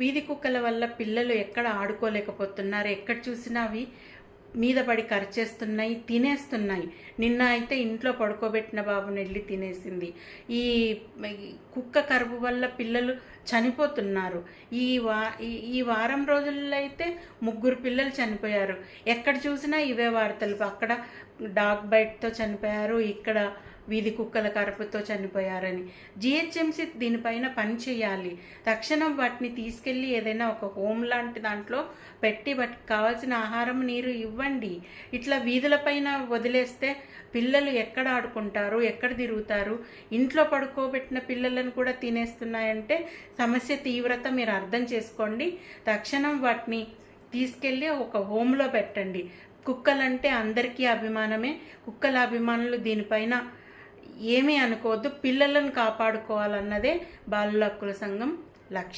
వీధి కుక్కల వల్ల పిల్లలు ఎక్కడ ఆడుకోలేకపోతున్నారు? ఎక్కడ చూసినా అవి మీద పడి కరిచేస్తున్నాయి తినేస్తున్నాయి. నిన్న అయితే ఇంట్లో పడుకోబెట్టిన బాబుని వెళ్ళి తినేసింది. ఈ కుక్క కరువు వల్ల పిల్లలు చనిపోతున్నారు. ఈ వా ఈ- ఈ వారం రోజుల్లో అయితే ముగ్గురు పిల్లలు చనిపోయారు. ఎక్కడ చూసినా ఇవే వార్తలు. అక్కడ డాగ్ బైట్తో చనిపోయారు. ఇక్కడ వీధి కుక్కల కరపుతో చనిపోయారని. జిహెచ్ఎంసి దీనిపైన పని చేయాలి. తక్షణం వాటిని తీసుకెళ్ళి ఏదైనా ఒక హోమ్ లాంటి దాంట్లో పెట్టి వాటికి కావాల్సిన ఆహారం నీరు ఇవ్వండి. ఇట్లా వీధులపైన వదిలేస్తే పిల్లలు ఎక్కడ ఆడుకుంటారు ఎక్కడ తిరుగుతారు? ఇంట్లో పడుకోబెట్టిన పిల్లలను కూడా తినేస్తున్నాయంటే సమస్య తీవ్రత మీరు అర్థం చేసుకోండి. తక్షణం వాటిని తీసుకెళ్ళి ఒక హోమ్లో పెట్టండి. కుక్కలంటే అందరికీ అభిమానమే. కుక్కల అభిమానులు దీనిపైన ఏమీ అనుకోవద్దు పిల్లలను కాపాడుకోవాలన్నదే బాలుల హక్కుల సంఘం లక్ష్యం.